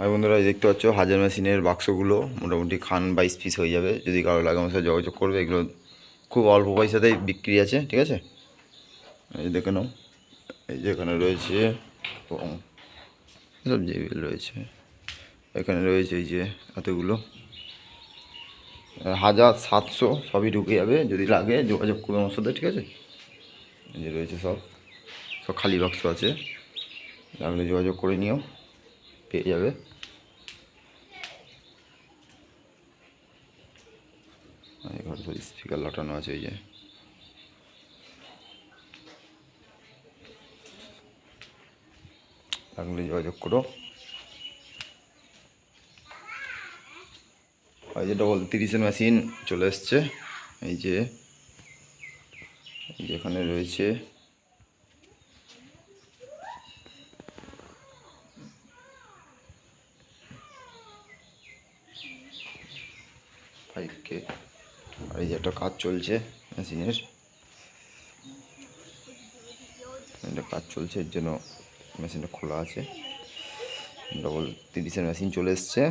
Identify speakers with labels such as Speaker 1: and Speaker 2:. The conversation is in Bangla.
Speaker 1: আর বন্ধুরা দেখতে পাচ্ছ, হাজার মেশিনের বাক্সগুলো মোটামুটি খান বাইশ পিস হয়ে যাবে। যদি কারও লাগে আমার সাথে যোগাযোগ করবে, এগুলো খুব অল্প পয়সাতেই বিক্রি আছে, ঠিক আছে? এই দেখে নাও, এই যে এখানে রয়েছে সব যেগুলো রয়েছে। এখানে রয়েছে এই যে এতগুলো। হাজার সাতশো সবই ঢুকে যাবে, যদি লাগে যোগাযোগ করবে আমার সাথে, ঠিক আছে? এই যে রয়েছে সব সব খালি বাক্স আছে। লাগলে যোগাযোগ করে নিও, পেয়ে যাবে। এই স্পিকার লটানো আছে এই যে। লাগলে যোগাযোগ করো। আর যে ডবল তিরিশের মেশিন চলে এসছে। এই যে এই যে এখানে রয়েছে। ফাইভ কে আর এই যে একটা কাজ চলছে, মেশিনের। এটা কাজ চলছে, এর জন্য মেশিনটা খোলা আছে। ডবল তিরিশের মেশিন চলে এসছে।